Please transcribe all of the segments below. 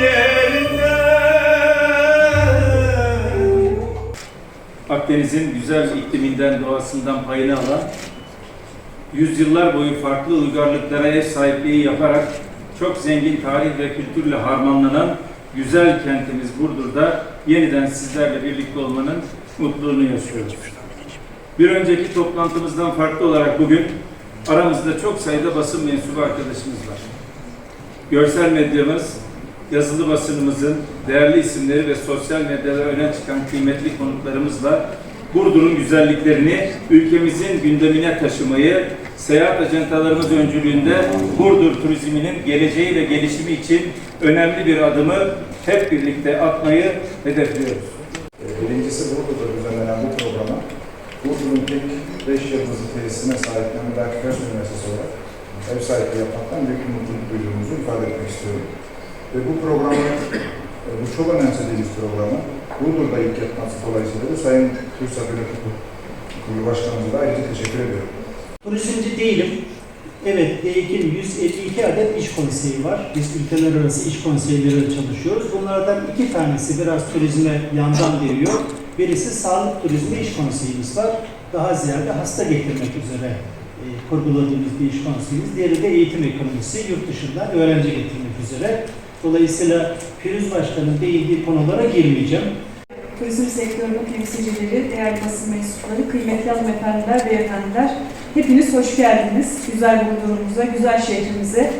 yerinde Akdeniz'in güzel ikliminden, doğasından payını alan, yüzyıllar boyu farklı uygarlıklara ev sahipliği yaparak çok zengin tarih ve kültürle harmanlanan güzel kentimiz Burdur'da yeniden sizlerle birlikte olmanın mutluluğunu yaşıyoruz. Bir önceki toplantımızdan farklı olarak bugün aramızda çok sayıda basın mensubu arkadaşımız var. Görsel medyamız, yazılı basınımızın değerli isimleri ve sosyal medyada öne çıkan kıymetli konuklarımızla Burdur'un güzelliklerini ülkemizin gündemine taşımayı, seyahat ajantalarımız öncülüğünde Burdur turizminin geleceği ve gelişimi için önemli bir adımı hep birlikte atmayı hedefliyoruz. Birincisi Burdur'da düzenlenen bu programa Burdur'un tek 5 yıldızlı tesisine sahiplenen Kaş Üniversitesi olarak ev sahipliği yapmaktan büyük mutluluk duyduğumuzu ifade etmek istiyorum. Ve bu programı, e, bu çok önemsediğimiz programı Burdur'da ilk yapması dolayısıyla da Sayın TÜRSAP Yönetim Kurulu Başkanımıza ayrıca teşekkür ediyorum. Turizmci değilim. Evet, DİK'in 152 adet iş konseyi var. Biz ülkeler arası iş konseyleri çalışıyoruz. Bunlardan iki tanesi biraz turizme yandan geliyor. Birisi sağlık turizmi iş konseyimiz var. Daha ziyade hasta getirmek üzere e, kurguladığımız bir iş konseyimiz. Diğeri de eğitim ekonomisi, yurt dışından öğrenci getirmek üzere. Dolayısıyla Firuz Başkan'ın değindiği konulara girmeyeceğim. turizm sektörünün temsilcileri, değerli basın mensupları, kıymetli hanımefendiler, beyefendiler, hepiniz hoş geldiniz. Güzel Burdur'umuza, güzel şehrimize.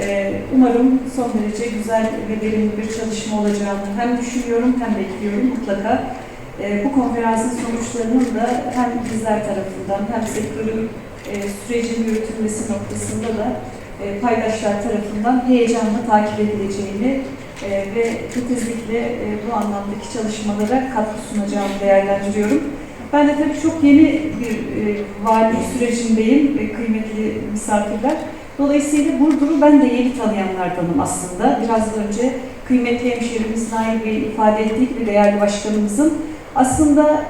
Ee, Umarım son derece güzel ve verimli bir çalışma olacağını hem düşünüyorum hem bekliyorum mutlaka. Ee, Bu konferansın sonuçlarının da hem bizler tarafından hem sektörün e, sürecin yürütülmesi noktasında da e, paydaşlar tarafından heyecanla takip edileceğini e, ve titizlikle e, bu anlamdaki çalışmalara katkı sunacağımı değerlendiriyorum. Ben de tabii çok yeni bir e, valilik sürecindeyim kıymetli misafirler. Dolayısıyla Burdur'u ben de yeni tanıyanlardanım aslında. Biraz önce kıymetli hemşehrimiz Nail Bey ifade ettiği gibi değerli başkanımızın aslında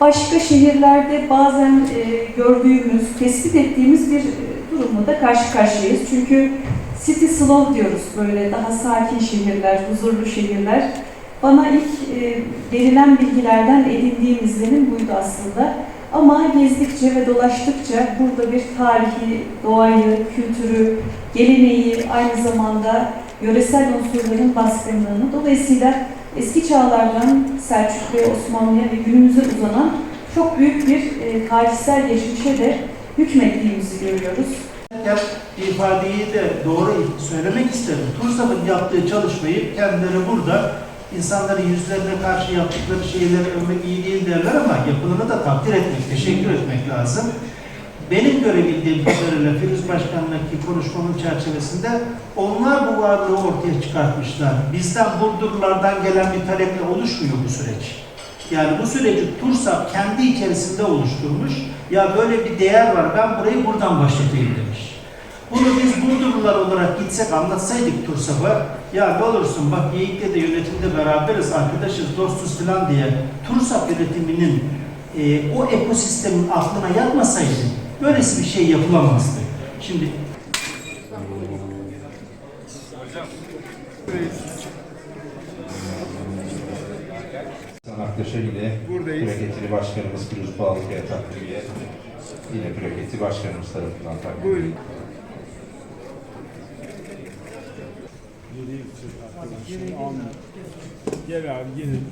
başka şehirlerde bazen e, gördüğümüz, tespit ettiğimiz bir e, durumla da karşı karşıyayız. Çünkü city slow diyoruz böyle daha sakin şehirler, huzurlu şehirler. Bana ilk e, verilen bilgilerden edindiğim izlenim buydu aslında. Ama gezdikçe ve dolaştıkça burada bir tarihi, doğayı, kültürü, geleneği, aynı zamanda yöresel unsurların baskınlığını, dolayısıyla eski çağlardan Selçuk ve Osmanlı'ya ve günümüze uzanan çok büyük bir e, tarihsel geçmişe de hükmettiğimizi görüyoruz. Yap ifadeyi de doğru söylemek isterim. TURSAP'ın yaptığı çalışmayı kendileri burada insanların yüzlerine karşı yaptıkları şeyleri övmek iyi değil derler ama yapılanı da takdir etmek, teşekkür etmek lazım. Benim görebildiğim kadarıyla Firuz Başkan'daki konuşmamın çerçevesinde onlar bu varlığı ortaya çıkartmışlar. Bizden Burdurlulardan gelen bir taleple oluşmuyor bu süreç. Yani bu süreci TURSAP kendi içerisinde oluşturmuş. Ya böyle bir değer var ben burayı buradan başlatayım demiş. Bunu biz Burdurlular olarak gitsek anlatsaydık TURSAP'a ya ne olursun bak Yiğit'le de yönetimde beraberiz, arkadaşız, dostuz falan diye TURSAP yönetiminin e, o ekosistemin aklına yatmasaydı böylesi bir şey yapılamazdı. Şimdi Sanatlaşa yine plaketli başkanımız Firuz Bağlıkaya takdimiye yine plaketli başkanımız tarafından takdim Buyurun. Gel abi gelin.